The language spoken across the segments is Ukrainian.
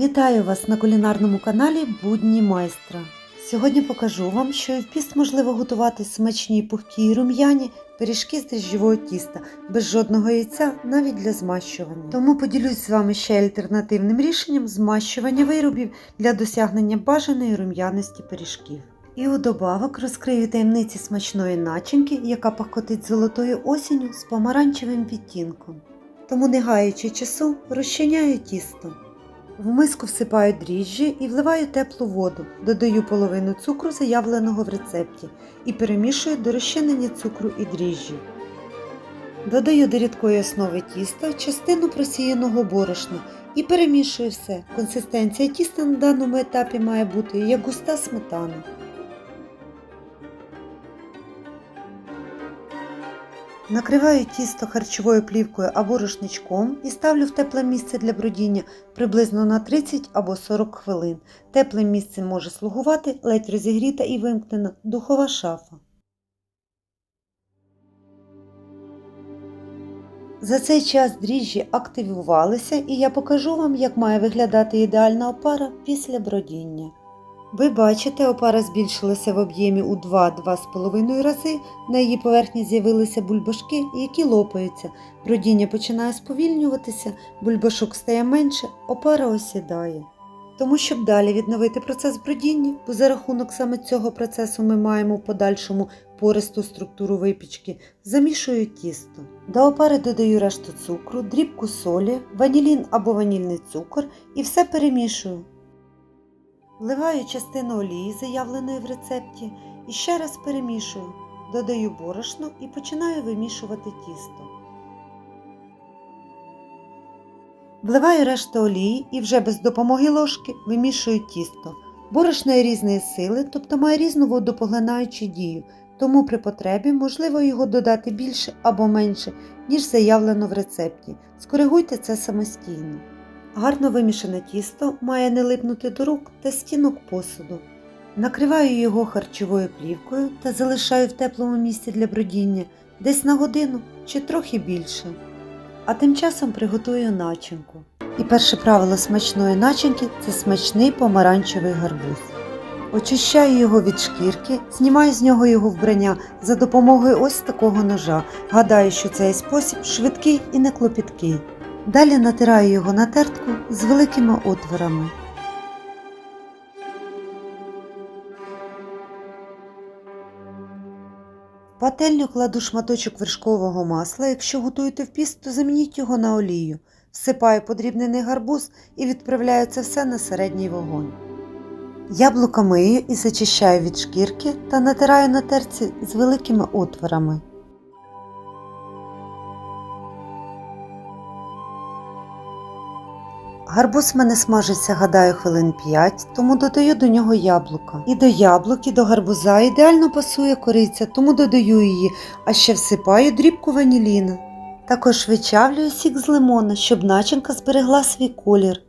Вітаю вас на кулінарному каналі Будні майстра. Сьогодні покажу вам, що і в піст можливо готувати смачні пухкі і рум'яні пиріжки з дріжджового тіста без жодного яйця навіть для змащування. Тому поділюсь з вами ще альтернативним рішенням змащування виробів для досягнення бажаної рум'яності пиріжків. І у добавок розкрию таємниці смачної начинки, яка пахкотить золотою осінню з помаранчевим відтінком. Тому, не гаючи часу, розчиняю тісто. В миску всипаю дріжджі і вливаю теплу воду, додаю половину цукру, заявленого в рецепті, і перемішую до розчинення цукру і дріжджі. Додаю до рідкої основи тіста частину просіяного борошна і перемішую все. Консистенція тіста на даному етапі має бути як густа сметана. Накриваю тісто харчовою плівкою або рушничком і ставлю в тепле місце для бродіння приблизно на 30 або 40 хвилин. Теплим місцем може слугувати ледь розігріта і вимкнена духова шафа. За цей час дріжджі активувалися і я покажу вам, як має виглядати ідеальна опара після бродіння. Ви бачите, опара збільшилася в об'ємі у 2-2,5 рази, на її поверхні з'явилися бульбашки, які лопаються. Бродіння починає сповільнюватися, бульбашок стає менше, опара осідає. Тому, щоб далі відновити процес бродіння, бо за рахунок саме цього процесу ми маємо в подальшому пористу структуру випічки, замішую тісто. До опари додаю решту цукру, дрібку солі, ванілін або ванільний цукор і все перемішую. Вливаю частину олії, заявленої в рецепті, і ще раз перемішую, додаю борошно і починаю вимішувати тісто. Вливаю решту олії і вже без допомоги ложки вимішую тісто. Борошно є різної сили, тобто має різну водопоглинаючу дію, тому при потребі можливо його додати більше або менше, ніж заявлено в рецепті. Скоригуйте це самостійно. Гарно вимішане тісто має не липнути до рук та стінок посуду. Накриваю його харчовою плівкою та залишаю в теплому місці для бродіння десь на годину чи трохи більше. А тим часом приготую начинку. І перше правило смачної начинки це смачний помаранчевий гарбуз. Очищаю його від шкірки, знімаю з нього його вбрання за допомогою ось такого ножа. Гадаю, що цей спосіб швидкий і не клопіткий. Далі натираю його на тертку з великими отворами. В пательню кладу шматочок вершкового масла. Якщо готуєте в піст, то замініть його на олію. Всипаю подрібнений гарбуз і відправляю це все на середній вогонь. Яблука мию і зачищаю від шкірки та натираю на терці з великими отворами. Гарбуз в мене смажиться, гадаю, хвилин 5, тому додаю до нього яблука. І до яблук, і до гарбуза ідеально пасує кориця, тому додаю її, а ще всипаю дрібку ваніліна. Також вичавлюю сік з лимона, щоб начинка зберегла свій колір.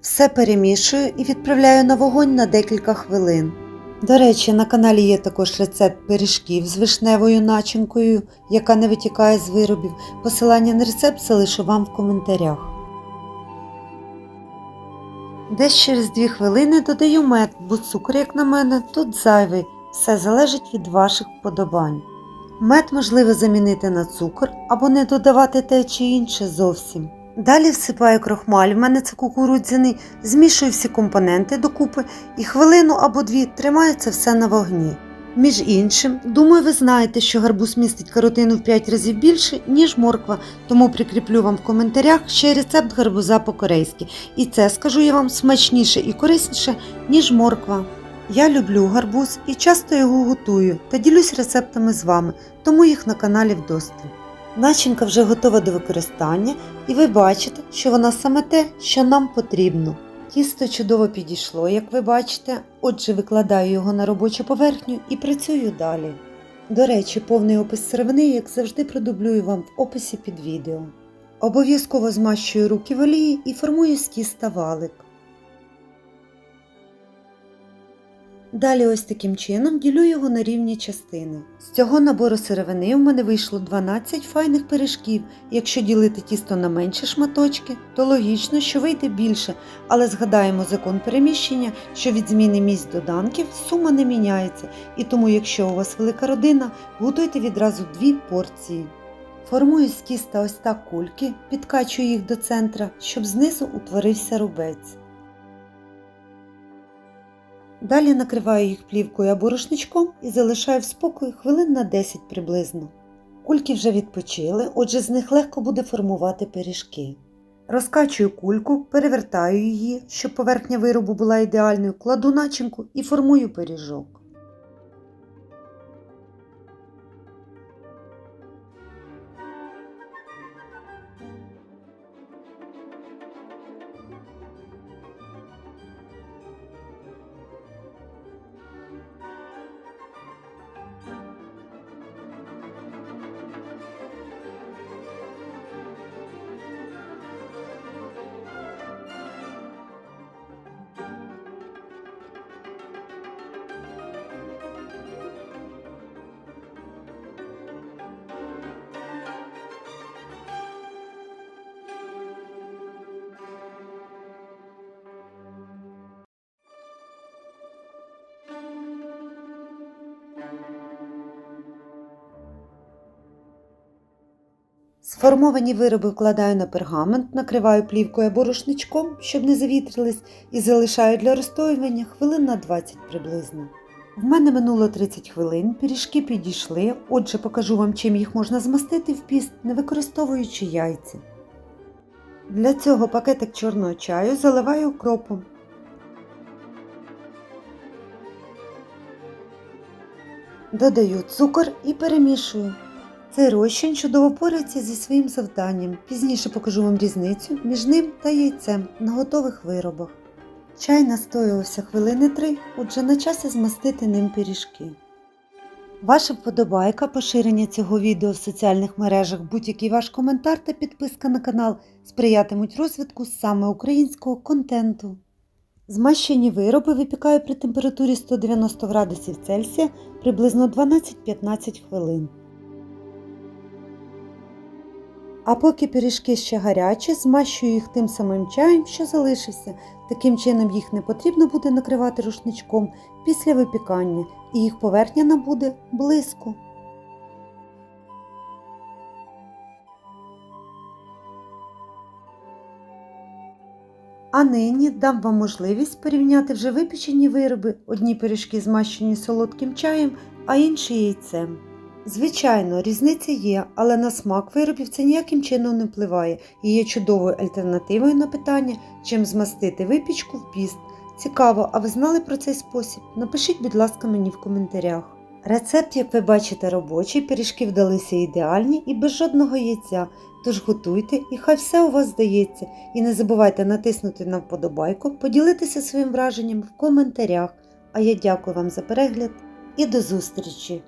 Все перемішую і відправляю на вогонь на декілька хвилин. До речі, на каналі є також рецепт пиріжків з вишневою начинкою, яка не витікає з виробів. Посилання на рецепт залишу вам в коментарях. Десь через 2 хвилини додаю мед, бо цукор, як на мене, тут зайвий, все залежить від ваших вподобань. Мед можливо замінити на цукор або не додавати те чи інше зовсім. Далі всипаю крохмаль, в мене це кукурудзяний, змішую всі компоненти докупи і хвилину або дві тримаю це все на вогні. Між іншим, думаю, ви знаєте, що гарбуз містить каротину в 5 разів більше, ніж морква, тому прикріплю вам в коментарях ще рецепт гарбуза по-корейськи. І це скажу я вам смачніше і корисніше, ніж морква. Я люблю гарбуз і часто його готую та ділюсь рецептами з вами, тому їх на каналі вдосталь. Начинка вже готова до використання, і ви бачите, що вона саме те, що нам потрібно. Тісто чудово підійшло, як ви бачите, отже викладаю його на робочу поверхню і працюю далі. До речі, повний опис сировини, як завжди, продублюю вам в описі під відео. Обов'язково змащую руки в олії і формую з тіста валик. Далі ось таким чином ділю його на рівні частини. З цього набору сировини у мене вийшло 12 файних пиріжків. Якщо ділити тісто на менші шматочки, то логічно, що вийде більше, але згадаємо закон переміщення, що від зміни місць доданків сума не міняється, і тому, якщо у вас велика родина, готуйте відразу дві порції. Формую з тіста ось так кульки, підкачую їх до центра, щоб знизу утворився рубець. Далі накриваю їх плівкою або рушничком і залишаю в спокої хвилин на 10 приблизно. Кульки вже відпочили, отже з них легко буде формувати пиріжки. Розкачую кульку, перевертаю її, щоб поверхня виробу була ідеальною, кладу начинку і формую пиріжок. Сформовані вироби вкладаю на пергамент, накриваю плівкою або рушничком, щоб не завітрились, і залишаю для розстоювання хвилин на 20 приблизно. В мене минуло 30 хвилин, пиріжки підійшли, отже покажу вам, чим їх можна змастити в піст, не використовуючи яйця. Для цього пакетик чорного чаю заливаю укропом. Додаю цукор і перемішую. Цей розчин чудово порається зі своїм завданням. Пізніше покажу вам різницю між ним та яйцем на готових виробах. Чай настоювався хвилини три, отже на часі змастити ним пиріжки. Ваша вподобайка, поширення цього відео в соціальних мережах, будь-який ваш коментар та підписка на канал сприятимуть розвитку саме українського контенту. Змащені вироби випікаю при температурі 190 градусів Цельсія приблизно 12-15 хвилин. А поки пиріжки ще гарячі, змащую їх тим самим чаєм, що залишився. Таким чином їх не потрібно буде накривати рушничком після випікання, і їх поверхня набуде блиску. А нині дам вам можливість порівняти вже випічені вироби, одні пиріжки змащені солодким чаєм, а інші яйцем. Звичайно, різниця є, але на смак виробів це ніяким чином не впливає і є чудовою альтернативою на питання, чим змастити випічку в піст. Цікаво, а ви знали про цей спосіб? Напишіть, будь ласка, мені в коментарях. Рецепт, як ви бачите, робочий, пиріжки вдалися ідеальні і без жодного яйця. Тож готуйте і хай все у вас здається. І не забувайте натиснути на вподобайку, поділитися своїм враженням в коментарях. А я дякую вам за перегляд і до зустрічі!